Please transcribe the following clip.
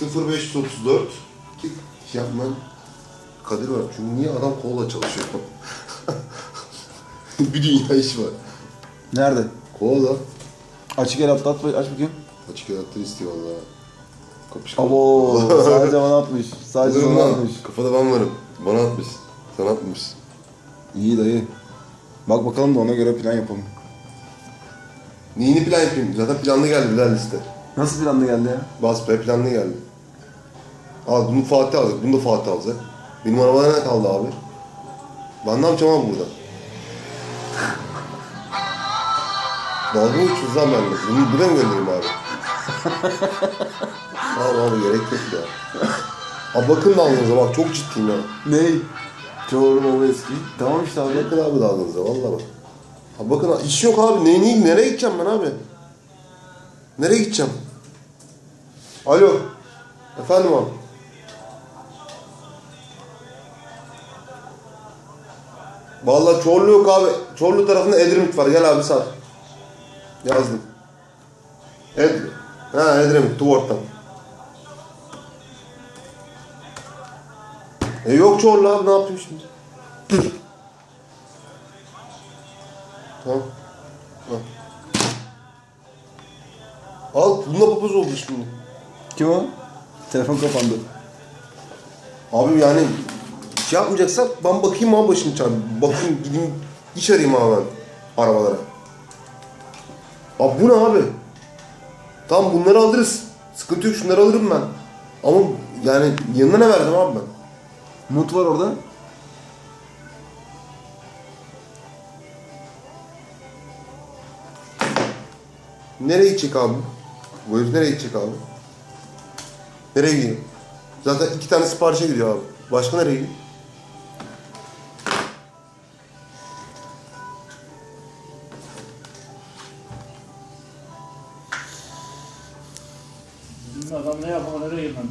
0534 yapman Kadir var. Çünkü niye adam kolla çalışıyor? bir dünya iş var. Nerede? Kola. Açık el atlat aç bakayım. Açık yarattı istiyor valla. Kapış Abo sadece bana atmış. Sadece Kızım bana lan, atmış. Kafada ben varım. Bana atmış. Sen atmışsın. İyi dayı. Bak bakalım da ona göre plan yapalım. Neyini plan yapayım? Zaten planlı geldi Bilal liste. Nasıl planlı geldi ya? Bas be planlı geldi. Al bunu Fatih alacak. Bunu da Fatih alacak. Benim arabada ne kaldı abi? Ben ne yapacağım abi burada? Dalga mı geçiyorsunuz lan benimle? Bunu buraya mı göndereyim abi? tamam abi gerek yok ya. Abi bakın dalganıza bak çok ciddiyim ya. Ney? Çoğu baba eski. Tamam işte abi. Bakın abi dalganıza vallahi bak. Abi bakın iş yok abi. Ne, ne, nereye gideceğim ben abi? Nereye gideceğim? Alo. Efendim abi. Vallahi Çorlu yok abi. Çorlu tarafında Edremit var. Gel abi sar. Yazdım. Ed ha Edremit Tuvort'tan. E yok Çorlu abi ne yapayım şimdi? Tamam. Al. Al bununla papaz oldu şimdi. Kim o? Telefon kapandı. Abi yani şey yapmayacaksak ben bakayım abi başını çağır. Bakayım gideyim iş arayayım abi ben arabalara. Abi bu ne abi? Tamam bunları alırız. Sıkıntı yok şunları alırım ben. Ama yani yanına ne verdim abi ben? Mut var orada. Nereye gidecek abi? Bu herif nereye gidecek abi? Nereye gidiyor? Zaten iki tane siparişe gidiyor abi. Başka nereye gidiyor? Bizim adam ne yapar nereye gitmem.